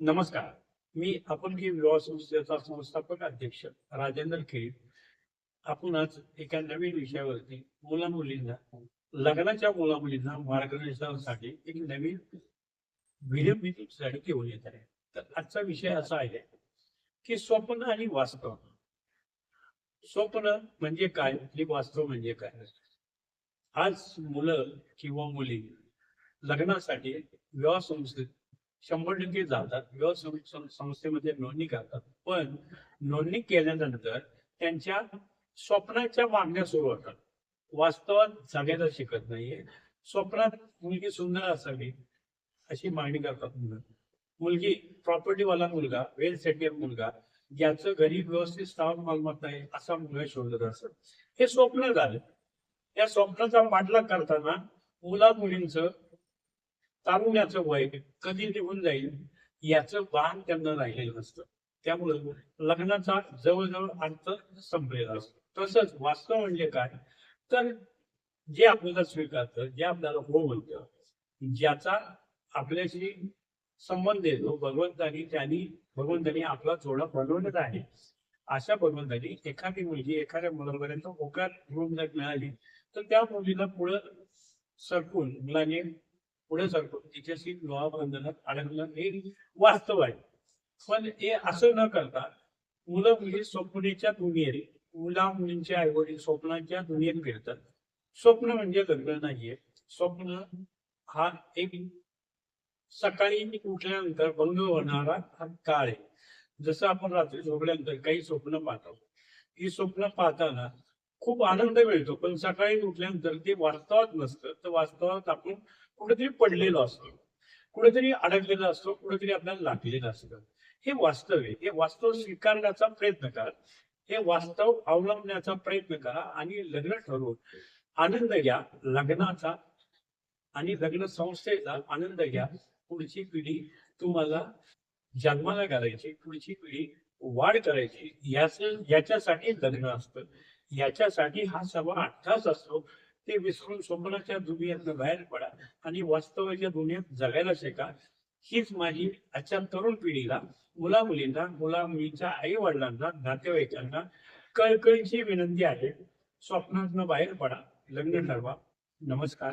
नमस्कार. मी अपंगी विवाह संस्थेचा संस्थापक अध्यक्ष राजेंद्र खेळ आपण आज एका नवीन विषयावरती मुला मुलींना लग्नाच्या मुला मुलींना मार्गदर्शनासाठी एक नवीन विलंबित मी घेऊन येत आहे. तर आजचा विषय असा आहे की स्वप्न आणि वास्तव. स्वप्न म्हणजे काय आणि वास्तव म्हणजे काय? आज मुलं किंवा मुली लग्नासाठी विवाह संस्थेत शंभर टक्के जातात. विवाह संस्थेमध्ये नोंदणी करतात. पण नोंदणी केल्यानंतर त्यांच्या स्वप्नाच्या मागण्या सुरू होतात. वास्तवात जगायला शिकत नाहीये. स्वप्नात मुलगी सुंदर असावी अशी मागणी करतात मुलं. मुलगी प्रॉपर्टीवाला मुलगा वेल सेटल मुलगा ज्याचं घरी व्यवस्थित स्थावर मालमत्ता आहे असा मुलगा शोधत असत. हे स्वप्न झालं. या स्वप्नाचा पाठलाग करताना मुला मुलींचं तारुण्याचं वय कधी निघून जाईल याचं भान त्यांना राहिलेलं नसतं. त्यामुळं लग्नाचा जवळजवळ अंत संपलेला असतो. तसंच वास्तव म्हणजे काय? तर जे आपल्याला स्वीकारतं जे आपल्याला हो म्हणतं ज्याचा आपल्याशी संबंध येतो भगवंतानी त्यांनी भगवंतानी आपला जोडा बनवलेला आहे. अशा भगवंतानी एखादी मुलगी एखाद्या मुलापर्यंत होकार घेऊन जर मिळाली तर त्या मुलीला पुढं सरकून मुलाने पुढे सांगतो तिच्याशी विवाह बंधनात हे वास्तव आहे. पण हे असं न करता मुलं मुली स्वप्नीच्या दुनियेत मुला मुलींचे आई वडील स्वप्नाच्या दुनियेत फिरतात. स्वप्न म्हणजे लग्न नाहीये. स्वप्न हा एक सकाळी उठल्यानंतर भंग होणारा हा काळ आहे. जसं आपण रात्री झोपल्यानंतर काही स्वप्न पाहतो ही स्वप्न पाहताना खूप आनंद मिळतो. पण सकाळी उठल्यानंतर ते वास्तवात नसतं. तर वास्तवात आपण कुठेतरी पडलेलो असतो. कुठेतरी अडकलेला असतो. कुठेतरी आपल्याला लागलेलं असतं. हे वास्तव आहे. हे वास्तव स्वीकारण्याचा प्रयत्न करा. हे वास्तव अवलंबण्याचा प्रयत्न करा आणि लग्न ठरवून आनंद घ्या. लग्नाचा आणि लग्न संस्थेचा आनंद घ्या. पुढची पिढी तुम्हाला जन्माला घालायची. पुढची पिढी वाढ करायची. याच याच्यासाठी लग्न असतं. याच्यासाठी हा सभा अठ्ठास असतो. ते विसरून स्वप्नाच्या दुनियेतनं बाहेर पडा आणि वास्तवाच्या दुनियेत जगायला शिका. हीच माझी आजच्या तरुण पिढीला मुला मुलींना मुला मुलींच्या आई वडिलांना नातेवाईकांना कळकळीची विनंती आहे. स्वप्नातनं बाहेर पडा. लग्न ठरवा. नमस्कार.